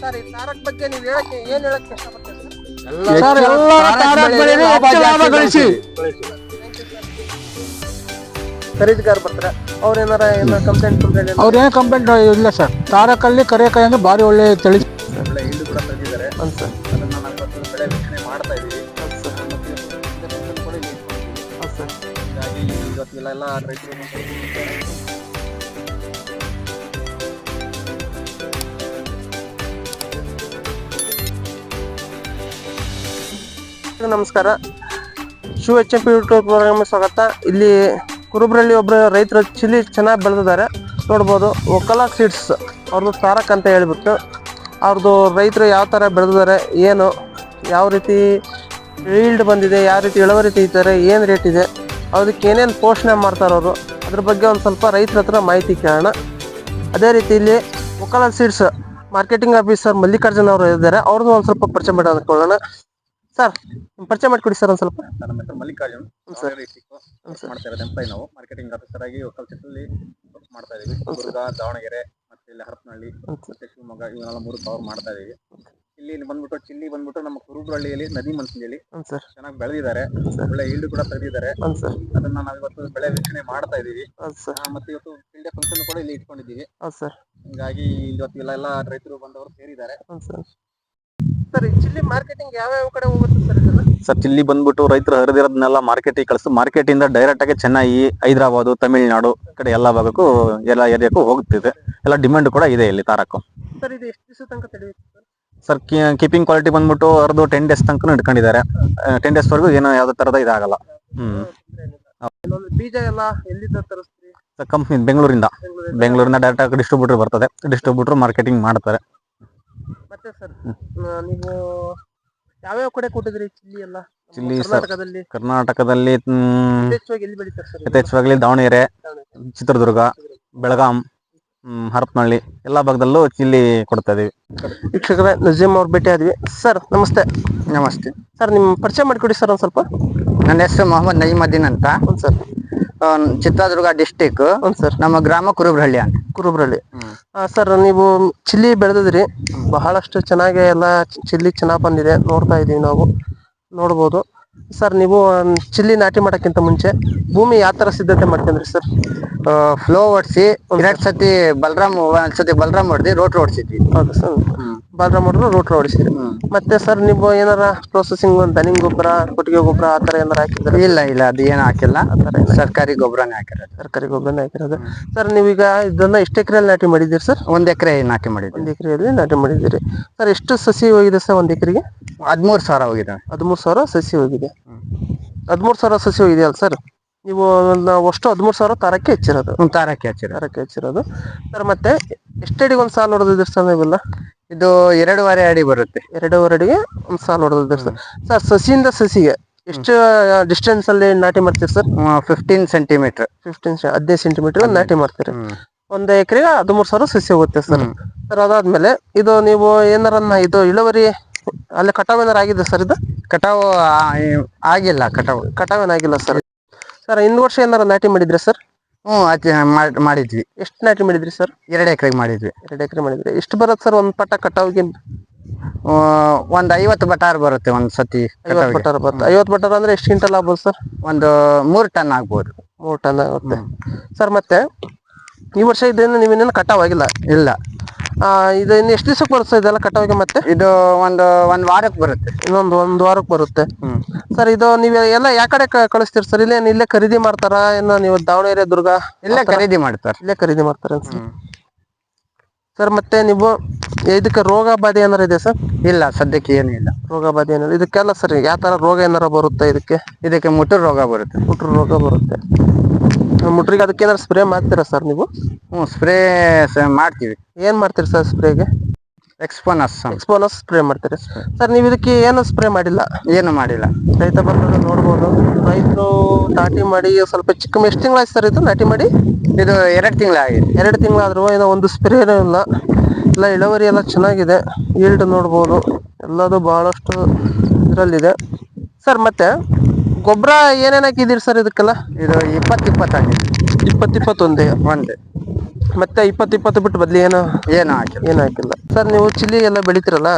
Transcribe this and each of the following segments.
Sir ಈ ತಾರಕ್ ಬಗ್ಗೆ ನೀವು ಹೇಳಕ್ಕೆ ಏನ್ ಹೇಳಕ್ಕೆ ಇಷ್ಟಪಡ್ತೀರಿ ಸರ್? ಎಲ್ಲ ತಾರಕ್ ಬೆಳೆಯಲ್ಲಿ ಹೆಚ್ಚು ಲಾಭ ಗಳಿಸಿ ಖರೀದಿಗಾರ ಬರ್ತಾರೆ. ಅವ್ರ ಏನಾರ ಏನಾರ? ಕಂಪ್ಲೇಂಟ್ ಕಂಪ್ಲೇಂಟ್ ಅವ್ರೇನು ಕಂಪ್ಲೇಂಟ್ ಇಲ್ಲ ಸರ್ ತಾರಕಲ್ಲಿ ಕರೆಕಾಯಿ ಅಂದ್ರೆ ಭಾರಿ ಒಳ್ಳೆ ತಳಿ. ಈಲ್ಡ್ ಕೂಡ ತಂದಿದ್ದಾರೆ. ಅಂತ ಸರ್ ಅದನ್ನ ನಾವು ಇವತ್ತು ಬೆಳೆ ವೀಕ್ಷಣೆ ಮಾಡ್ತಾ ಇದ್ದೀವಿ ಸರ್ ಹೀಗಾಗಿ ರೈತರು ನಮಸ್ಕಾರ. Shiva H M P YouTube program ಸ್ವಾಗತ. ಇಲ್ಲಿ ಕುರುಬ್ರಲ್ಲಿ ಒಬ್ಬರು ರೈತರು ಚಿಲ್ಲಿ ಚೆನ್ನಾಗಿ ಬೆಳೆದಿದ್ದಾರೆ. ನೋಡ್ಬೋದು ಒಕ್ಕಲ ಸೀಡ್ಸ್ ಅವ್ರದ್ದು ತಾರಕ್ ಅಂತ ಹೇಳ್ಬಿಟ್ಟು ಅವ್ರದ್ದು ರೈತರು ಯಾವ ಥರ ಬೆಳೆದಿದ್ದಾರೆ, ಏನು, ಯಾವ ರೀತಿ ಫೀಲ್ಡ್ ಬಂದಿದೆ, ಯಾವ ರೀತಿ ಇಳುವರಿ ತೆಗಿತಾರೆ, ಏನು ರೇಟ್ ಇದೆ ಅದಕ್ಕೆ ಏನೇನು ಪೋಷಣೆ ಮಾಡ್ತಾರೆ ಅವರು, ಅದ್ರ ಬಗ್ಗೆ ಒಂದು ಸ್ವಲ್ಪ ರೈತರ ಹತ್ರ ಮಾಹಿತಿ ಕೇಳೋಣ. ಅದೇ ರೀತಿ ಇಲ್ಲಿ Okkala seeds marketing officer Mallikarjun ಅವರು ಇದ್ದಾರೆ ಅವ್ರದ್ದು ಒಂದು ಸ್ವಲ್ಪ ಪರಿಚಯ ಮಾಡಿ ಅಂದ್ಕೊಳ್ಳೋಣ. ಸರ್ ಪರಿಚಯ ಮಾಡಿಕೊಡಿ ಸರ್ ಒಂದು ಸ್ವಲ್ಪ. ನನ್ನ ಹೆಸರು ಮಲ್ಲಿಕಾರ್ಜುನ್. ಸರ್. ಡಿಸ್ಟಿಕ್ ಮಾಡ್ತಾ ಇರೋದು ಎಂಪ್ಲಾಯ್ ನಾವು. ಮಾರ್ಕೆಟಿಂಗ್ ಆಫೀಸರ್ ಆಗಿ ಕಲ್ಚರ್ಸಲ್ಲಿ ವರ್ಕ್ ಮಾಡ್ತಾ ಇದೀವಿ. ದುರ್ಗ ದಾವಣಗೆರೆ ಮತ್ತೆ ಇಲ್ಲಿ ಹರಪನಹಳ್ಳಿ ಮತ್ತೆ ಶಿವಮೊಗ್ಗ ಇವನ್ನೆಲ್ಲ ಮೂರು ಕವರ್ ಮಾಡ್ತಾ ಇದೀವಿ. ಇಲ್ಲಿ ಇಲ್ಲಿ ಬಂದ್ಬಿಟ್ಟು ಚಿಲ್ಲಿ ಬಂದ್ಬಿಟ್ಟು ನಮ್ಮ ಕುರುಬ್ರಹಳ್ಳಿಯಲ್ಲಿ ನದಿ ಮನ್ಸಿನಲ್ಲಿ ಸರ್. ಚೆನ್ನಾಗಿ ಬೆಳೆದಿದ್ದಾರೆ. ಒಳ್ಳೆ ಈಲ್ಡ್ ಕೂಡ ತೆಗೆದಿದ್ದಾರೆ. ಅದನ್ನ ನಾವು ಇವತ್ತು ಬೆಳೆ ವೀಕ್ಷಣೆ ಮಾಡ್ತಾ ಇದೀವಿ. ಮತ್ತೆ ಇವತ್ತು ಫೀಲ್ಡ್ ಫಂಕ್ಷನ್ ಕೂಡ ಇಲ್ಲಿ ಇಟ್ಕೊಂಡಿದ್ದೀವಿ. ಸರ್. ಹಿಂಗಾಗಿ ಇವತ್ತು ಎಲ್ಲ ರೈತರು ಬಂದವರು ಸೇರಿದ್ದಾರೆ. ಸರ್ ಚಿಲ್ಲಿ ಮಾರ್ಕೆಟಿಂಗ್ ಯಾವ್ಯಾವ ಕಡೆ ಹೋಗುತ್ತೆ ಸರ್ ಇದೆಲ್ಲ? ಸರ್ ಇಲ್ಲಿ ಬಂದ್ಬಿಟ್ಟು ರೈತರು ಹರಿದಿರೋದನ್ನೆಲ್ಲ ಮಾರ್ಕೆಟಿಗೆ ಕಳಿಸ್ತು ಮಾರ್ಕೆಟ್ ಇಂದ ಡೈರೆಕ್ಟ್ ಆಗಿ ಚೆನ್ನೈ ಹೈದರಾಬಾದ್ ತಮಿಳ್ನಾಡು ಈ ಕಡೆ ಎಲ್ಲ ಭಾಗಕ್ಕೂ ಎಲ್ಲ ಏರಿಯಾಕ್ಕೂ ಹೋಗ್ತಿದೆ. ಎಲ್ಲ ಡಿಮ್ಯಾಂಡ್ ಕೂಡ ಇದೆ ಇಲ್ಲಿ ತಾರಕು. ಸರ್ ಇದು ಎಷ್ಟು ದಿವಸ ತನಕ ತಡೆಯುತ್ತೆ ಸರ್? ಸರ್ ಕೀಪಿಂಗ್ ಕ್ವಾಲಿಟಿ ಬಂದ್ಬಿಟ್ಟು ಅವ್ರದ್ದು ಟೆನ್ ಡೇಸ್ ತನಕ ಇಟ್ಕೊಂಡಿದ್ದಾರೆ. ಟೆನ್ ಡೇಸ್ ವರೆಗೂ ಏನೋ ಯಾವ್ದೇ ತರದ ಇದಾಗಲ್ಲ. ಹ್ಮ್. ಇನ್ನೊಂದು ಬೀಜ ಎಲ್ಲ ಎಲ್ಲಿಂದ ತರಿಸ್ತೀರಿ? ಸರ್ ಕಂಪ್ನಿ ಬೆಂಗಳೂರಿಂದ. ಬೆಂಗಳೂರಿಂದ. ಬೆಂಗಳೂರಿಂದ ಡೈರೆಕ್ಟ್ ಆಗಿ ಡಿಸ್ಟ್ರಿಬ್ಯೂಟರ್ ಬರ್ತದೆ. ಡಿಸ್ಟ್ರಿಬ್ಯೂಟರ್ ಮಾರ್ಕೆಟಿಂಗ್ ಮಾಡ್ತಾರೆ. ಸರ್. ನೀವು ಯಾವ್ಯಾವ ಕಡೆ ಕೊಟ್ಟಿದ್ರಿ ಚಿಲ್ಲಿ ಎಲ್ಲ? ಚಿಲ್ಲಿ ಕರ್ನಾಟಕದಲ್ಲಿ? ಕರ್ನಾಟಕದಲ್ಲಿ ಯಥೇಚ್ಛವಾಗಿ ದಾವಣಗೆರೆ ಚಿತ್ರದುರ್ಗ ಬೆಳಗಾಂ ಹರಪನಹಳ್ಳಿ ಎಲ್ಲಾ ಭಾಗದಲ್ಲೂ ಚಿಲ್ಲಿ ಕೊಡ್ತಾ ಇದೀವಿ. ವೀಕ್ಷಕರೇ ನಜೀಮ್ ಅವ್ರು ಭೇಟಿ ಆದ್ವಿ ಸರ್ ನಮಸ್ತೆ. ನಮಸ್ತೆ. ಸರ್ ನಿಮ್ಮ ಪರಿಚಯ ಮಾಡಿಕೊಡಿ ಸರ್ ಒಂದು ಸ್ವಲ್ಪ. ನನ್ನ ಹೆಸರು ಮೊಹಮ್ಮದ್ ನಜೀಮದ್ದೀನ್ ಅಂತ. ಸರ್. ಚಿತ್ರದುರ್ಗ ಡಿಸ್ಟಿಕ್ ಹ್ಞೂ ಸರ್. ನಮ್ಮ ಗ್ರಾಮ ಕುರುಬ್ರಹಳ್ಳಿ ಅಂತ. ಕುರುಬ್ರಳ್ಳಿ ಸರ್ ನೀವು ಚಿಲ್ಲಿ ಬೆಳೆದಿದ್ರಿ. ಬಹಳಷ್ಟು ಚೆನ್ನಾಗಿ ಎಲ್ಲ ಚಿಲ್ಲಿ ಚೆನ್ನಾಗಿ ಬಂದಿದೆ. ನೋಡ್ತಾ ಇದೀವಿ ನಾವು. ನೋಡ್ಬೋದು. ಸರ್ ನೀವು ಚಿಲ್ಲಿ ನಾಟಿ ಮಾಡೋಕ್ಕಿಂತ ಮುಂಚೆ ಭೂಮಿ ಯಾವ ಥರ ಸಿದ್ಧತೆ ಮಾಡ್ಕೊಂಡ್ರಿ ಸರ್? ಫ್ಲೋ ಓಡಿಸಿ ಎರಡು ಸತಿ ಬಲರಾಮ್ ಒಂದ್ಸತಿ ಬಲರಾಮ್ ಹೊಡೆದಿ ರೋಟ್ ಓಡಿಸಿದ್ವಿ ಹೌದು ಸರ್. ಬಾದ್ರ ಮಾಡಿದ್ರು ರೋಡ್ ಹೊಡಿಸಿರಿ ಮತ್ತೆ ಸರ್ ನೀವು ಏನಾರ ಪ್ರೊಸೆಸಿಂಗ್ ದನಿ ಗೊಬ್ಬರ ಕೊಟ್ಟಿಗೆ ಗೊಬ್ಬರ ಆ ಥರ ಏನಾರ ಹಾಕಿದ್ರೆ ಇಲ್ಲ ಇಲ್ಲ ಅದು ಏನು ಹಾಕಿಲ್ಲ. ಸರ್ಕಾರಿ ಗೊಬ್ಬರನೇ ಹಾಕಿರೋದು. ಸರ್ಕಾರಿ ಗೊಬ್ಬರನೇ ಹಾಕಿರೋದು. ಸರ್ ನೀವೀಗ ಇದನ್ನ ಎಷ್ಟು ಎಕರೆಯಲ್ಲಿ ನಾಟಿ ಮಾಡಿದ್ದೀರಿ ಸರ್ ಒಂದ್ ಎಕರೆ ನಾಟಿ ಮಾಡಿದ್ವಿ ಒಂದ್ ಎಕರೆಯಲ್ಲಿ ನಾಟಿ ಮಾಡಿದ್ದೀರಿ. ಸರ್ ಎಷ್ಟು ಸಸಿ ಹೋಗಿದೆ ಸರ್ ಒಂದ್ ಎಕರೆಗೆ? ಹದಿಮೂರು ಸಾವಿರ ಹೋಗಿದೆ. ಹದಿಮೂರು ಸಾವಿರ ಸಸಿ ಹೋಗಿದೆ. ಹದಿಮೂರು ಸಾವಿರ ಸಸಿ ಹೋಗಿದೆಯಲ್ಲ ಸರ್ ನೀವು ಅಷ್ಟು ಹದಿಮೂರು ಸಾವಿರ ತಾರಕ್ಕೆ ಹೆಚ್ಚಿರೋದು. ಒಂದ್ ತಾರಕ್ಕೆ ಹಚ್ಚಿರೋದು. ತಾರಕ್ಕೆ ಹೆಚ್ಚಿರೋದು. ಸರ್ ಮತ್ತೆ ಎಷ್ಟಡಿಗೆ ಒಂದು ಸಾಲು ಹೊಡೆದಿದ್ದೀರಿ ಸರ್ ನೀವೆಲ್ಲ? ಇದು ಎರಡೂವರೆ ಅಡಿ ಬರುತ್ತೆ. ಎರಡೂವರೆ ಅಡಿಗೆ ಒಂದು ಸಾಲು ಹೊಡೆದಿದ್ದೀರಿ ಸರ್ ಸರ್ ಸಸಿಯಿಂದ ಸಸಿಗೆ ಎಷ್ಟು ಡಿಸ್ಟೆನ್ಸ್ ಅಲ್ಲಿ ನಾಟಿ ಮಾಡ್ತೀರಿ ಸರ್? ಫಿಫ್ಟೀನ್ ಸೆಂಟಿಮೀಟರ್ ಫಿಫ್ಟೀನ್ ಹದಿನೈದು ಸೆಂಟಿಮೀಟರ್ ನಾಟಿ ಮಾಡ್ತೀರಿ. ಒಂದು ಎಕರೆಗೆ ಹದಿಮೂರು ಸಾವಿರ ಸಸಿ ಹೋಗುತ್ತೆ ಸರ್. ಸರ್ ಅದಾದ್ಮೇಲೆ ಇದು ನೀವು ಏನಾರ ಇದು ಇಳುವರಿ ಅಲ್ಲಿ ಕಟಾವ್ ಏನಾರ ಆಗಿದೆ ಸರ್ ಇದು? ಕಟಾವು ಆಗಿಲ್ಲ ಕಟಾವು. ಕಟಾವ್ ಏನಾಗಿಲ್ಲ ಸರ್. ಸರ್ ಇನ್ನು ವರ್ಷ ಏನಾರ ನಾಟಿ ಮಾಡಿದ್ರಿ ಸರ್? ಹ್ಮ್ ಅದ್ ಮಾಡ್- ಮಾಡಿದ್ವಿ. ಎಷ್ಟು ನಾಟಿ ಮಾಡಿದ್ರಿ ಸರ್? ಎರಡು ಎಕರೆಗೆ ಮಾಡಿದ್ವಿ. ಎರಡು ಎಕರೆ ಮಾಡಿದ್ರಿ. ಎಷ್ಟು ಬರುತ್ತೆ ಸರ್ ಒಂದು ಪಟ್ಟ ಕಟಾವಿಗೆ ಆ, ಒಂದ್ ಐವತ್ತು ಬಟಾರ್ ಬರುತ್ತೆ ಒಂದ್ ಸತಿ ಐವತ್ತು ಬಟಾರ್ ಬಟ್ಟಾರ ಬರುತ್ತೆ ಐವತ್ತು ಬಟ್ಟಾರ ಅಂದ್ರೆ ಎಷ್ಟು ಕ್ವಿಂಟಲ್ ಆಗ್ಬೋದು ಸರ್? ಒಂದು ಮೂರ್ ಟನ್ ಆಗ್ಬೋದು. ಮೂರು ಟನ್ ಆಗುತ್ತೆ. ಸರ್ ಮತ್ತೆ ಈ ವರ್ಷ ಇದ್ರಿಂದ ನೀವೇನೇನು ಕಟಾವ್ ಆಗಿಲ್ಲ? ಇಲ್ಲ. ಇದು ಇನ್ನು ಎಷ್ಟು ದಿವಸಕ್ಕೆ ಬರುತ್ತೆ ಇದೆಲ್ಲ ಕಟಾವಿಗೆ ಮತ್ತೆ? ಇದು ಒಂದು ಒಂದ್ ವಾರಕ್ಕೆ ಬರುತ್ತೆ. ಇನ್ನೊಂದು ಒಂದು ವಾರಕ್ಕೆ ಬರುತ್ತೆ. ಸರ್ ಇದು ನೀವು ಎಲ್ಲ ಯಾವ ಕಡೆ ಕ- ಕಳಿಸ್ತೀರಿ ಸರ್? ಇಲ್ಲೇ ಇಲ್ಲೇ ಖರೀದಿ ಮಾಡ್ತಾರ? ಏನೋ ನೀವು ದಾವಣಗೆರೆ ದುರ್ಗ? ಇಲ್ಲೇ ಖರೀದಿ ಮಾಡ್ತಾರೆ. ಇಲ್ಲೇ ಖರೀದಿ ಮಾಡ್ತಾರೆ ಸರ್ ಸರ್ ಮತ್ತೆ ನೀವು ಇದಕ್ಕೆ ರೋಗ ಬಾಧೆ ಏನಾರ ಇದೆ ಸರ್? ಇಲ್ಲ ಸದ್ಯಕ್ಕೆ ಏನೂ ಇಲ್ಲ. ರೋಗ ಬಾಧೆ ಏನಾರ? ಇದಕ್ಕೆಲ್ಲ ಸರ್ ಯಾವ ತರ ರೋಗ ಏನಾರ ಬರುತ್ತೆ ಇದಕ್ಕೆ? ಇದಕ್ಕೆ ಮುಟ್ಟು ರೋಗ ಬರುತ್ತೆ. ಮುಟ್ಟು ರೋಗ ಬರುತ್ತೆ. ಮುಟ್ರಿಗೆ ಅದಕ್ಕೆ ಏನಾದ್ರು ಸ್ಪ್ರೇ ಮಾಡ್ತೀರಾ ಸರ್ ನೀವು? ಹ್ಞೂ ಸ್ಪ್ರೇ ಮಾಡ್ತೀವಿ. ಏನು ಮಾಡ್ತೀರಿ ಸರ್ ಸ್ಪ್ರೇಗೆ ಎಕ್ಸ್ಪೋನಸ್ ಎಕ್ಸ್ಪೋನಸ್ ಸ್ಪ್ರೇ ಮಾಡ್ತೀರಿ? ಸರ್ ನೀವು ಇದಕ್ಕೆ ಏನು ಸ್ಪ್ರೇ ಮಾಡಿಲ್ಲ? ಏನು ಮಾಡಿಲ್ಲ. ರೈತ ಬಂಧುಗಳು ನೋಡ್ಬೋದು. ರೈತರು ನಾಟಿ ಮಾಡಿ ಸ್ವಲ್ಪ ಚಿಕ್ಕ ಎಷ್ಟು ತಿಂಗಳಾಯ್ತು ಸರ್ ಇದು ನಾಟಿ ಮಾಡಿ? ಇದು ಎರಡು ತಿಂಗಳಾಗಿದೆ. ಎರಡು ತಿಂಗಳಾದ್ರೂ ಏನೋ ಒಂದು ಸ್ಪ್ರೇ ಇಲ್ಲ. ಎಲ್ಲ ಇಳುವರಿ ಎಲ್ಲ ಚೆನ್ನಾಗಿದೆ. ಈಲ್ಡ್ ನೋಡ್ಬೋದು. ಎಲ್ಲದು ಬಹಳಷ್ಟು ಇದರಲ್ಲಿದೆ. ಸರ್ ಮತ್ತೆ ಗೊಬ್ಬರ ಏನೇನು ಹಾಕಿದ್ದೀರಿ ಸರ್ ಇದಕ್ಕೆಲ್ಲ? ಇದು ಇಪ್ಪತ್ತು ಇಪ್ಪತ್ತು ಇಪ್ಪತ್ತಾಗಿದೆ ಇಪ್ಪತ್ತು ಇಪ್ಪತ್ತೊಂದೇ ಒಂದೇ. ಮತ್ತೆ ಇಪ್ಪತ್ತು ಇಪ್ಪತ್ತು ಬಿಟ್ಟು ಬದಲಿ ಏನು? ಏನು ಹಾಕಿಲ್ಲ. ಏನು ಹಾಕಿಲ್ಲ. ಸರ್ ನೀವು ಚಿಲ್ಲಿ ಎಲ್ಲ ಬೆಳಿತೀರಲ್ಲ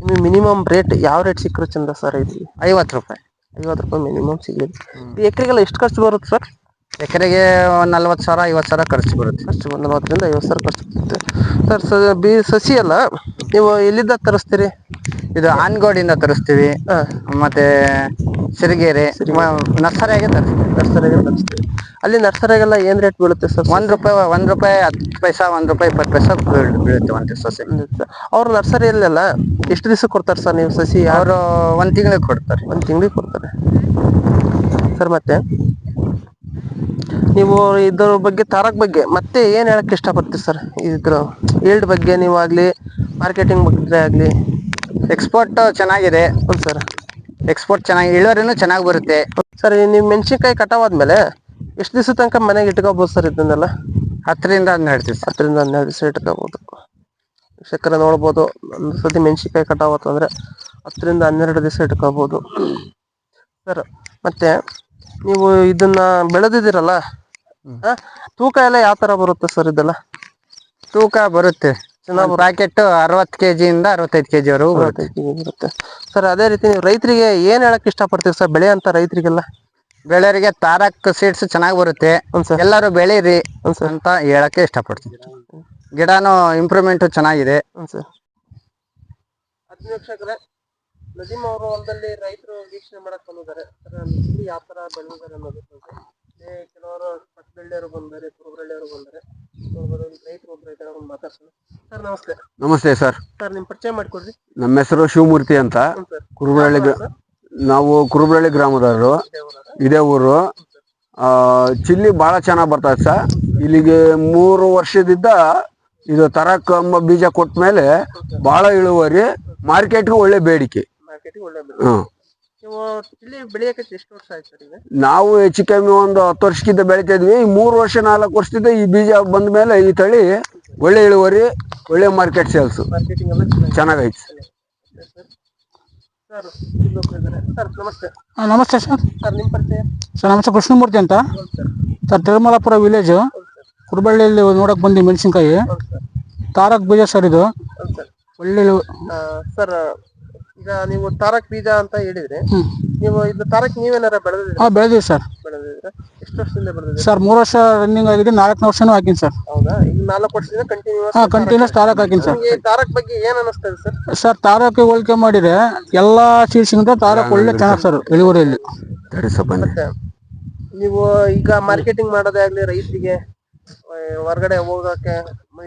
ನಿಮಗೆ ಮಿನಿಮಮ್ ರೇಟ್ ಯಾವ ರೇಟ್ ಸಿಕ್ಕರು ಚಂದ ಸರ್ ಐತಿ ಐವತ್ತು ರೂಪಾಯಿ. ಐವತ್ತು ರೂಪಾಯಿ ಮಿನಿಮಮ್ ಸಿಗಲಿ. ಎಕರೆಗೆಲ್ಲ ಎಷ್ಟು ಖರ್ಚು ಬರುತ್ತೆ ಸರ್? ಎಕರೆಗೆ ಒಂದ್ ನಲ್ವತ್ತು ಸಾವಿರ ಐವತ್ತು ಸಾವಿರ ಖರ್ಚು ಬರುತ್ತೆ. ಖರ್ಚು ಒಂದು ನಲವತ್ತರಿಂದ ಐವತ್ತು ಸಾವಿರ ಖರ್ಚು ಬರುತ್ತೆ. ಸರ್ ಸ ಬಿ ಸಸಿ ಅಲ್ಲ? ನೀವು ಎಲ್ಲಿಂದ ತರಿಸ್ತೀರಿ? ಇದು ಆನ್ಗೋಡಿಂದ ತರಿಸ್ತೀವಿ. ಮತ್ತು ಸಿರಿಗೆರೆ ನರ್ಸರಿಯಾಗೆ ತರಿಸ್ತೀವಿ. ನರ್ಸರಿಯಾಗೆ ತರಿಸ್ತೀವಿ. ಅಲ್ಲಿ ನರ್ಸರಿಗೆಲ್ಲ ಏನು ರೇಟ್ ಬೀಳುತ್ತೆ ಸರ್ ಒಂದು ರೂಪಾಯಿ ಒಂದು ರೂಪಾಯಿ ಹತ್ತು ಪೈಸಾ ಒಂದು ರೂಪಾಯಿ ಇಪ್ಪತ್ತು ಪೈಸಾ ಬೀಳ್- ಬೀಳುತ್ತೆ ಒಂದು ಸಸಿ. ಅವ್ರು ನರ್ಸರಿಯಲ್ಲೆಲ್ಲ ಎಷ್ಟು ದಿವಸ ಕೊಡ್ತಾರೆ ಸರ್ ನೀವು ಸಸಿ? ಅವರು ಒಂದು ತಿಂಗಳಿಗೆ ಕೊಡ್ತಾರೆ. ಒಂದು ತಿಂಗಳಿಗೆ ಕೊಡ್ತಾರೆ. ಸರ್ ಮತ್ತೆ? ನೀವು ಇದ್ರ ಬಗ್ಗೆ ತಾರಕ್ ಬಗ್ಗೆ ಮತ್ತೆ ಏನು ಹೇಳಕ್ ಇಷ್ಟಪಡ್ತೀರಿ ಸರ್ ಇದ್ರ ಈಲ್ಡ್ ಬಗ್ಗೆ ನೀವು ಆಗಲಿ ಮಾರ್ಕೆಟಿಂಗ್ ಬಗ್ಗೆ ಆಗಲಿ. ಎಕ್ಸ್ಪೋರ್ಟ್ ಚೆನ್ನಾಗಿದೆ. ಹೌದು ಸರ್ ಎಕ್ಸ್ಪೋರ್ಟ್ ಚೆನ್ನಾಗಿ ಇಳುವರಿನೂ ಚೆನ್ನಾಗಿ ಬರುತ್ತೆ. ಸರ್ ನೀವು ಮೆಣಸಿನ್ಕಾಯಿ ಕಟಾವಾದ್ಮೇಲೆ ಎಷ್ಟು ದಿವಸ ತನಕ ಮನೆಗೆ ಇಟ್ಕೋಬೋದು ಸರ್ ಇದನ್ನೆಲ್ಲ? ಹತ್ತರಿಂದ ಹನ್ನೆರಡು ದಿವಸ. ಹತ್ತರಿಂದ ಹನ್ನೆರಡು ದಿವಸ ಇಟ್ಕೋಬೋದು. ವೀಕ್ಷಕರೇ ನೋಡ್ಬೋದು ಒಂದು ಸತಿ ಮೆಣಸಿನ್ಕಾಯಿ ಕಟಾವ್ ಅಂದರೆ ಹತ್ತರಿಂದ ಹನ್ನೆರಡು ದಿವಸ ಇಟ್ಕೋಬೋದು. ಸರ್ ಮತ್ತೆ ನೀವು ಇದನ್ನ ಬೆಳೆದಿದ್ದೀರಲ್ಲ ಆ, ತೂಕ ಎಲ್ಲ ಯಾವ ತರ ಬರುತ್ತೆ ಸರ್ ಇದೆಲ್ಲ? ತೂಕ ಬರುತ್ತೆ. ಪ್ಯಾಕೆಟ್ ಅರವತ್ತು ಕೆ ಅರವತ್ತೈದು ಕೆಜಿ ವರೆಗೂ ಬರುತ್ತೆ. ಬರುತ್ತೆ. ಸರ್ ಅದೇ ರೀತಿ ನೀವು ರೈತರಿಗೆ ಏನು ಹೇಳಕ್ ಇಷ್ಟಪಡ್ತೀವಿ ಸರ್ ಬೆಳೆ ಅಂತ ರೈತರಿಗೆಲ್ಲ? ಬೆಳೆಯರಿಗೆ ತಾರಕ್ ಸೀಡ್ಸ್ ಚೆನ್ನಾಗಿ ಬರುತ್ತೆ. ಎಲ್ಲರೂ ಬೆಳೀರಿ ಅಂತ ಹೇಳಕ್ಕೆ ಇಷ್ಟಪಡ್ತೀನಿ. ಗಿಡನೂ ಇಂಪ್ರೂವ್ಮೆಂಟ್ ಚೆನ್ನಾಗಿದೆ. ಸರ್ ನದೀಮ್ ಅವರು ಹೊಲದಲ್ಲಿ ರೈತರು ವೀಕ್ಷಣೆ ಮಾಡಕ್ ಬಂದಿದ್ದಾರೆ. ಸರ್ ಇಲ್ಲಿ ಯಾವ ತರ ಬೆಳೆದಿದ್ದಾರೆ ಅನ್ನೋದು. ಇಲ್ಲಿ ಕೆಲವರು ಪಟ್ಟಬಳ್ಳಿಯವರು ಬಂದರೆ ಕುರುಬರಳ್ಳಿಯವರು ಇಲ್ಲಿ ರೈತರು ಒಬ್ರು ಇದ್ದಾರೆ ಅವ್ರನ್ನ ಮಾತಾಡ್ಸೋಣ. ಸರ್ ನಮಸ್ತೆ. ನಮಸ್ತೆ ಸರ್. ಸರ್ ನಿಮ್ ಪರಿಚಯ ಮಾಡ್ಕೊಡ್ರಿ. ನಮ್ಮ ಹೆಸರು ಶಿವಮೂರ್ತಿ ಅಂತ. ಸರ್. ಕುರುಬರಳ್ಳಿ ಗ್ರಾ- ನಾವು ಕುರುಬರಳ್ಳಿ ಗ್ರಾಮದವರು. ಇದೇ ಊರು. ಆ, ಚಿಲ್ಲಿ ಬಹಳ ಚೆನ್ನಾಗಿ ಬರ್ತದೆ ಸರ್. ಇಲ್ಲಿಗೆ ಮೂರು ವರ್ಷದಿಂದ ಇದು ತರಕಂಬ ಬೀಜ ಕೊಟ್ಟ ಮೇಲೆ ಬಹಳ ಇಳುವರಿ ಮಾರ್ಕೆಟ್ಗೂ ಒಳ್ಳೆ ಬೇಡಿಕೆ. ಮಾರ್ಕೆಟಿಗೆ ಹ್ಮ್. ನೀವು ಇಲ್ಲಿ ಬೆಳೆಯಕ್ಕೆ ಎಷ್ಟು ವರ್ಷ ಆಯ್ತು ಸರ್ ಈಗ ನಾವು ಹೆಚ್ಚು ಕಮ್ಮಿ ಒಂದು ಹತ್ತು ವರ್ಷಕ್ಕಿಂತ ಬೆಳಿತಾ ಇದ್ವಿ. ಈ ಮೂರು ವರ್ಷ ನಾಲ್ಕು ವರ್ಷದಿಂದ ಈ ಬೀಜ ಬಂದ ಮೇಲೆ ಈ ತಳಿ ಒಳ್ಳೆ ಇಳುವರಿ ಒಳ್ಳೆ ಮಾರ್ಕೆಟ್ ಸೇಲ್ಸ್ ಮಾರ್ಕೆಟಿಂಗ್ ಎಲ್ಲ ಚೆನ್ನಾಗಿದೆ. ಚೆನ್ನಾಗೈತೆ. ಸರ್ ಇದ್ದಾರೆ. ಸರ್ ನಮಸ್ತೆ. ಆ, ನಮಸ್ತೆ ಸರ್. ಸರ್ ನಿಮ್ಮ ಪರಿಚಯ? ಸರ್ ನಮಸ್ತೆ ಕೃಷ್ಣಮೂರ್ತಿ ಅಂತ. ಸರ್. ತಿರುಮಲಾಪುರ ವಿಲೇಜ್ ಕುರುಬಳ್ಳಿಯಲ್ಲಿ ನೋಡಕ್ ಬಂದಿ ಮೆಣಸಿನ್ಕಾಯಿ. ಹೌದು ಸರ್. ತಾರಕ್ ಬೀಜ ಸರ್ ಇದು. ಹೌದು ಸರ್. ಒಳ್ಳೆ ಇಳು- ಆ, ಸರ್ ಈಗ ನೀವು ತಾರಕ್ ಬೀಜ ಅಂತ ಹೇಳಿದ್ರಿ ನೀವು ಇದು ತಾರಕ್ ನೀವೇನಾರ ಬೆಳೆದಿದ್ದೀರಾ? ಹಾ ಬೆಳೆದಿವಿ ಸರ್. ಬೆಳೆದಿದ್ರೆ ಎಷ್ಟು ವರ್ಷದಿಂದ ಬೆಳೆದಿದ್ದೀರಾ? ಸರ್ ಮೂರು ವರ್ಷ ರನ್ನಿಂಗ್ ಆಗಿದೆ ನಾಲ್ಕು ವರ್ಷನೂ ಹಾಕಿನಿ ಸರ್. ಹೌದಾ? ಈಗ ನಾಲ್ಕು ವರ್ಷದಿಂದ ಕಂಟಿನ್ಯೂಸ್ ಹಾ ಕಂಟಿನ್ಯೂಸ್ ತಾರಕ್ ಹಾಕಿನಿ ಸರ್. ಈ ತಾರಕ್ ಬಗ್ಗೆ ಏನ್ ಅನಿಸ್ತದೆ ಸರ್? ಸರ್ ತಾರಕ್ ಹೋಲಿಕೆ ಮಾಡಿದ್ರೆ ಎಲ್ಲಾ ಸೀಡ್ಸ್ಗಿಂತ ತಾರಕ್ ಒಳ್ಳೆ ಚೆನ್ನಾಗಿ ಸರ್ ಇಳುವರಿಯಲ್ಲಿ. ಮತ್ತೆ ನೀವು ಈಗ ಮಾರ್ಕೆಟಿಂಗ್ ಮಾಡೋದೇ ಆಗ್ಲಿ ರೈತರಿಗೆ ಹೊರಗಡೆ ಹೋಗಕ್ಕೆ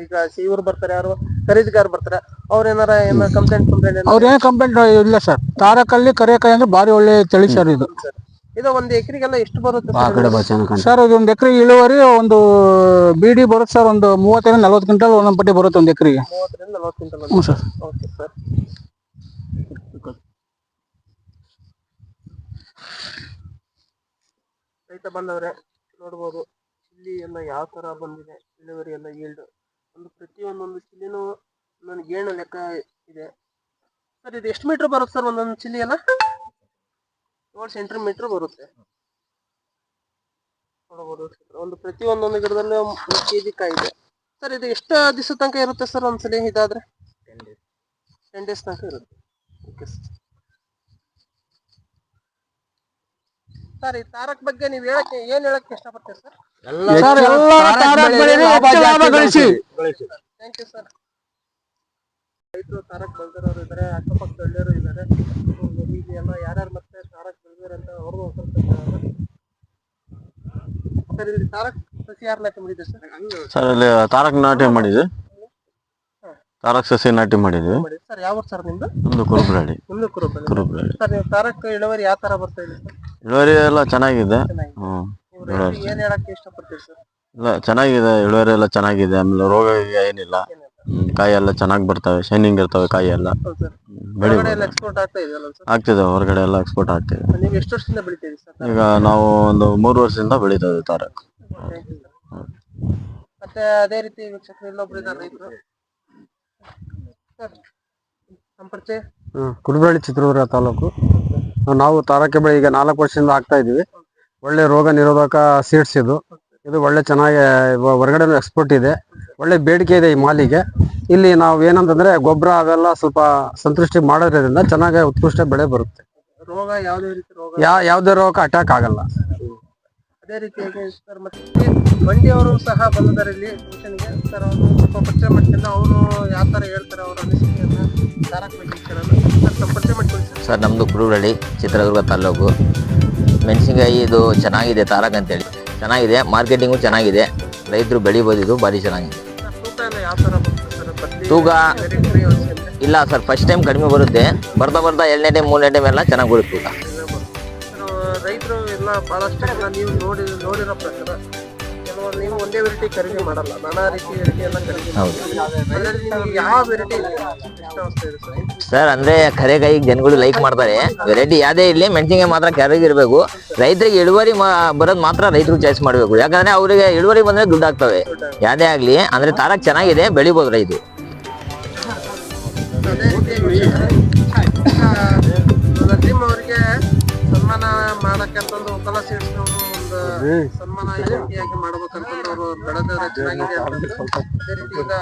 ಈಗ ಇವ್ರು ಬರ್ತಾರೆ ಯಾರು ಖರೀದಿಗಾರ ಬರ್ತಾರೆ ಅವ್ರ ಏನಾರ ಏನ ಕಂಪ್ಲೇಂಟ್ ಕಂಪ್ಲೇಂಟ್ ಅವ್ರೇನು ಕಂಪ್ಲೇಂಟ್ ಇಲ್ಲ ಸರ್ ತಾರಕಲ್ಲಿ ಕರಿಯಕಾಯಿ ಅಂದ್ರೆ ಭಾರಿ ಒಳ್ಳೆ ತಳಿ ಸರ್ ಇದು. ಇದು ಒಂದು ಎಕರೆಗೆಲ್ಲ ಎಷ್ಟು ಬರುತ್ತೆ ಆ ಸರ್ ಕಡೆ ಬಾ ಚೆನ್ನಾಗಿ ಸರ್ ಇದು ಒಂದು ಎಕರೆ ಇಳುವರಿ ಒಂದು ಬಿಡಿ ಬರುತ್ತೆ ಸರ್ ಒಂದು ಮೂವತ್ತರಿಂದ ನಲ್ವತ್ತು ಕ್ವಿಂಟಲ್ ಒಂದೊಂದು ಪಟ್ಟಿ ಬರುತ್ತೆ ಒಂದು ಎಕರೆಗೆ. ಮೂವತ್ತರಿಂದ ನಲವತ್ತು ಕ್ವಿಂಟಲ್ ಹ್ಞೂ ಸರ್ ಓಕೆ ಸರ್. ರೈತ ಬಂದವ್ರೆ ನೋಡ್ಬೋದು. ಚಿಲ್ಲಿ ಎಲ್ಲ ಯಾವ ತರ ಬಂದಿದೆ ಇಳುವರಿ ಎಲ್ಲ ಈಲ್ಡ್ ಒಂದು ಪ್ರತಿಯೊಂದೊಂದು ಚಿಲ್ಲಿನೂ ನನಗೆ ಏನು ಲೆಕ್ಕ ಇದೆ. ಸರ್ ಇದು ಎಷ್ಟು ಮೀಟರ್ ಬರುತ್ತೆ ಸರ್ ಒಂದೊಂದು ಚಿಲ್ಲಿ ಎಲ್ಲ? ಏಳು ಸೆಂಟಿಮೀಟರ್ ಬರುತ್ತೆ. ನೋಡ್ಬೋದು ಒಂದು ಪ್ರತಿಯೊಂದೊಂದು ಗಿಡದಲ್ಲಿ ಒಂದು ಕೆ ಜಿ ಕಾಯಿ ಇದೆ. ಸರ್ ಇದು ಎಷ್ಟು ದಿವಸ ತನಕ ಇರುತ್ತೆ ಸರ್ ಒಂದ್ಸಲಿ ಇದಾದ್ರೆ? ಟೆನ್ ಡೇಸ್ ತನಕ ಇರುತ್ತೆ. ಓಕೆ ಸರ್ ಈ ತಾರಕ್ ಬಗ್ಗೆ ನೀವು ಹೇಳಕ್ಕೆ ಏನ್ ಹೇಳಕ್ ಇಷ್ಟಪಡ್ತೀರಿ ಸರ್? ಸರ್ ಎಲ್ಲ ತಾರಕ್ ಬೆಳೆರಿ ಹೆಚ್ಚು ಲಾಭ ಗಳಿಸಿ. ಥ್ಯಾಂಕ್ ಯು ಸರ್ ರೈತರು ತಾರಕ್ ಬೆಳೆದಿರೋರು ಇದ್ದಾರೆ ಅಕ್ಕಪಕ್ಕ ಹಳ್ಳಿಯರು ಇದ್ದಾರೆ ಹೀಗೆ ಎಲ್ಲ ಯಾರ್ಯಾರು ಮತ್ತೆ ತಾರಕ್ ಬೆಳೆದಿರ ಅಂತ ಅವ್ರಿಗೂ ಒಂದ್ ಸ್ವಲ್ಪ. ಸರ್. ಇಲ್ಲಿ ತಾರಕ್ ಸಸಿ ಯಾರು ನಾಟಿ ಮಾಡಿದ್ದೀರಿ ಸರ್? ಸರ್ ಇಲ್ಲಿ ತಾರಕ್ ನಾಟ್ಯ ಮಾಡಿದ್ವಿ ತಾರಕ್ ಸಸಿ ನಾಟಿ ಮಾಡಿದ್ವಿ. ಮಾಡಿ ಸರ್ ಯಾವ ಸರ್ ನಿಮ್ದು? ನಮ್ದು ಕುರುಬ್ರಾಡಿ. ನಿಮ್ದು ಕುರುಬಲ್ಲಿ ಕುರುಬರಳ್ಳಿ ಸರ್ ನೀವು ತಾರಕ್ ಇಳುವರಿ ಯಾವ ತರ ಬರ್ತಾ ಇದೆ ಸರ್? ಇಳುವರಿ ಎಲ್ಲ ಚೆನ್ನಾಗಿದೆ. ಹ್ಮ್. ನೀವು ರೈತರಿಗೆ ಏನ್ ಇಷ್ಟಪಡ್ತೀರಿ ಸರ್? ಇಲ್ಲ ಚೆನ್ನಾಗಿದೆ. ಇಳುವರಿ ಎಲ್ಲ ಚೆನ್ನಾಗಿದೆ. ಆಮೇಲೆ ರೋಗ ಗೀಗ ಏನಿಲ್ಲ. ಹ್ಮ್, ಕಾಯಿ ಎಲ್ಲ ಚೆನ್ನಾಗಿ ಬರ್ತವೆ. ಶೈನಿಂಗ್ ಇರ್ತವೆ ಕಾಯಿ ಎಲ್ಲ. ಹೌದು ಸರ್. ಹೊರಗಡೆ ಎಲ್ಲ ಎಕ್ಸ್ಪೋರ್ಟ್ ಆಗ್ತಾ ಇದೆಯಲ್ಲ ಸರ್? ಆಗ್ತಿದೆ ಹೊರಗಡೆ ಎಲ್ಲ ಎಕ್ಸ್ಪೋರ್ಟ್ ಆಗ್ತಿದೆ. ನೀವು ಎಷ್ಟು ವರ್ಷದಿಂದ ಬೆಳಿತೀರಿ ಸರ್ ಈಗ ನಾವು ಒಂದು ಮೂರು ವರ್ಷದಿಂದ ಬೆಳೀತಾ ಇದ್ದೀವಿ ತಾರಕ್. Thank you, sir. ಮತ್ತೆ ಅದೇ ರೀತಿ ವೀಕ್ಷಕರು ಇಲ್ಲೊಬ್ರು ಇದ್ದಾರೆ ರೈತರು. ಕುರುಬರಳ್ಳಿ ಚಿತ್ರದುರ್ಗ ತಾಲೂಕು. ನಾವು ತಾರಕ್ಕೆ ಬೆಳೆ ಈಗ ನಾಲ್ಕು ವರ್ಷದಿಂದ ಆಗ್ತಾ ಇದೀವಿ ಒಳ್ಳೆ ರೋಗ ನಿರೋಧಕ ಸೀಡ್ಸ್ ಇದು. ಇದು ಒಳ್ಳೆ ಚೆನ್ನಾಗಿ ಹೊರಗಡೆ ಎಕ್ಸ್ಪೋರ್ಟ್ ಇದೆ. ಒಳ್ಳೆ ಬೇಡಿಕೆ ಇದೆ ಈ ಮಾಲಿಗೆ. ಇಲ್ಲಿ ನಾವು ಏನಂತಂದ್ರೆ ಗೊಬ್ಬರ ಅವೆಲ್ಲ ಸ್ವಲ್ಪ ಸಂತೃಷ್ಟಿ ಮಾಡೋದ್ರಿಂದ ಚೆನ್ನಾಗಿ ಉತ್ಕೃಷ್ಟ ಬೆಳೆ ಬರುತ್ತೆ. ರೋಗ ಯಾವುದೇ ರೀತಿ ರೋಗ ಯಾವ್ದೇ ರೋಗ ಅಟ್ಯಾಕ್ ಆಗಲ್ಲ. ಅದೇ ರೀತಿಯಾಗಿ ಸರ್ ಮತ್ತೆ ಬಂಡಿಯವರು ಸಹ ಬಂದಿದ್ದಾರೆ ಇಲ್ಲಿ ಟ್ಯೂಷನ್ಗೆ ಸರ್ ಅವರು ಸ್ವಲ್ಪ ಪರಿಚಯ ಮಾಡ್ಕೊಂಡು ಅವರು ಯಾವ ಥರ ಹೇಳ್ತಾರೆ ಅವರ ಅನಿಸಿಕೆಯನ್ನ ತಾರಕ್ ಮೆಣಸಿನ್ಕಾಯನ್ನ ಸರ್ ಸ್ವಲ್ಪ ಪರಿಚಯ ಮಾಡ್ಕೊಳ್ಳಿ ಸರ್ ಸರ್ ನಮ್ಮದು ಕುರುಬಳ್ಳಿ ಚಿತ್ರದುರ್ಗ ತಾಲೂಕು. ಮೆಣಸಿನ್ಕಾಯಿ ಇದು ಚೆನ್ನಾಗಿದೆ ತಾರಕ್ ಅಂತೇಳಿ. ಚೆನ್ನಾಗಿದೆ ಮಾರ್ಕೆಟಿಂಗು ಚೆನ್ನಾಗಿದೆ. ರೈತರು ಬೆಳಿಬೋದು ಇದು ಭಾರಿ ಚೆನ್ನಾಗಿದೆ. ತೂಗ ತೂಕ ಯಾವ ಥರ ಇಲ್ಲ ಸರ್ ಫಸ್ಟ್ ಟೈಮ್ ಕಡಿಮೆ ಬರುತ್ತೆ. ಬರ್ತಾ ಬರ್ತಾ ಎರಡನೇ ಟೈಮ್ ಮೂರನೇ ಟೈಮ್ ಎಲ್ಲ ಚೆನ್ನಾಗಿ ಬರುತ್ತೆ ತೂಕ. ಭಾಳಷ್ಟು ಜನ ನೀವು ನೋಡಿ ನೋಡಿರೋ ಪ್ರಕಾರ ಕೆಲವೊಂದು ನೀವು ಒಂದೇ ವೆರೈಟಿ ಖರೀದಿ ಮಾಡಲ್ಲ. ನಾನಾ ರೀತಿ ವೆರೈಟಿ ಎಲ್ಲ ಖರೀದಿ ಮಾಡ್ತೀವಿ. ಅದರಲ್ಲಿ ನಿಮ್ಗೆ ಯಾವ ವೆರೈಟಿ ಇಷ್ಟ ಅನಿಸ್ತಾ ಇದೆ ಸರ್? ಸರ್ ಅಂದ್ರೆ ಕರೆಗಾಯಿ ಜನಗಳು ಲೈಕ್ ಮಾಡ್ತಾರೆ. ವೆರೈಟಿ ಯಾವುದೇ ಇರಲಿ ಮೆಣಸಿನ್ಕಾಯಿ ಮಾತ್ರ ಕರೆಗೆ ಇರಬೇಕು. ರೈತರಿಗೆ ಇಳುವರಿ ಮಾ ಬರೋದು ಮಾತ್ರ ರೈತರು ಚಾಯ್ಸ್ ಮಾಡಬೇಕು. ಯಾಕಂದ್ರೆ ಅವರಿಗೆ ಇಳುವರಿ ಬಂದ್ರೆ ದುಡ್ಡು ಆಗ್ತವೆ. ಯಾವುದೇ ಆಗಲಿ ಅಂದ್ರೆ ತಾರಕ್ ಚೆನ್ನಾಗಿದೆ ಬೆಳಿಬೋದು ರೈತರು. ಅದೇ ರೀತಿ ಸನ್ಮಾನ ಮಾಡಕ್ಕೆ ಅಂತಂದು ಒಕ್ಕಲ ಸೇರಿಸಿದವರು ಒಂದು ಸನ್ಮಾನ ರೀತಿಯಾಗಿ ಮಾಡ್ಬೇಕಂತಂದು ಅವರು ಬೆಳೆದ ಚೆನ್ನಾಗಿದೆ. ಅದೇ ರೀತಿ ಈಗ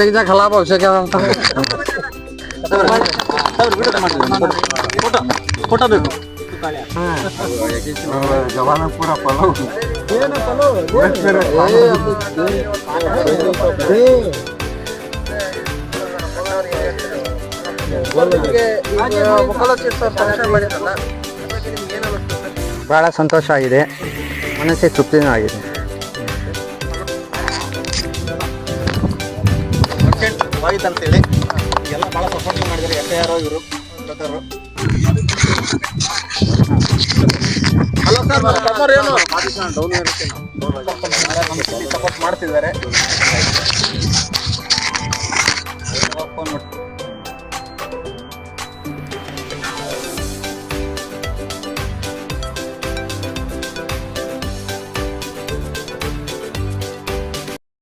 ಗಿಜ ಖಲಾಬ ಔಷಧ ಅಂತ ಫೋಟೋ ಬೇಕು ಬಹಳ ಸಂತೋಷ ಆಗಿದೆ. ಮನಸ್ಸಿಗೆ ತೃಪ್ತಿನೂ ಆಗಿದೆ. ಅಂತೇಳಿ ಎಲ್ಲ ಭಾಳ ಸಪೋರ್ಟ್ ಮಾಡಿದ್ದಾರೆ ಎಫ್ ಐ ಆರ್ ಇವರು ಬ್ರದರು ಡೌನ್ ಇರುತ್ತೆ ಸಪೋರ್ಟ್ ಮಾಡ್ತಿದ್ದಾರೆ.